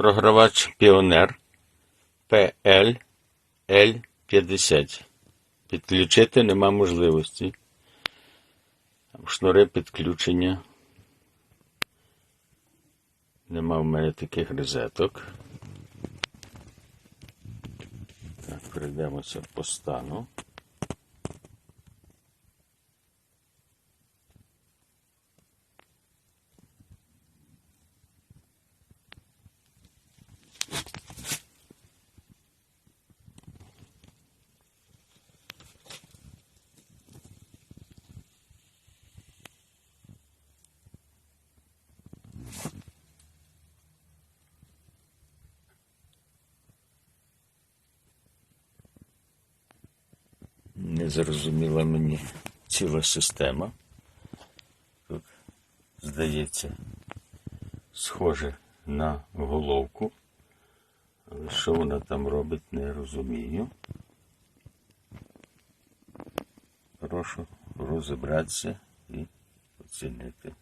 програвач Піонер PL L50. Підключити нема можливості. Шнури підключення. Нема в мене таких розеток. Так, перейдемося по стану. Зрозуміла мені ціла система. Тут, здається, схоже на головку. Але що вона там робить, не розумію. Прошу розібратися і оцінити.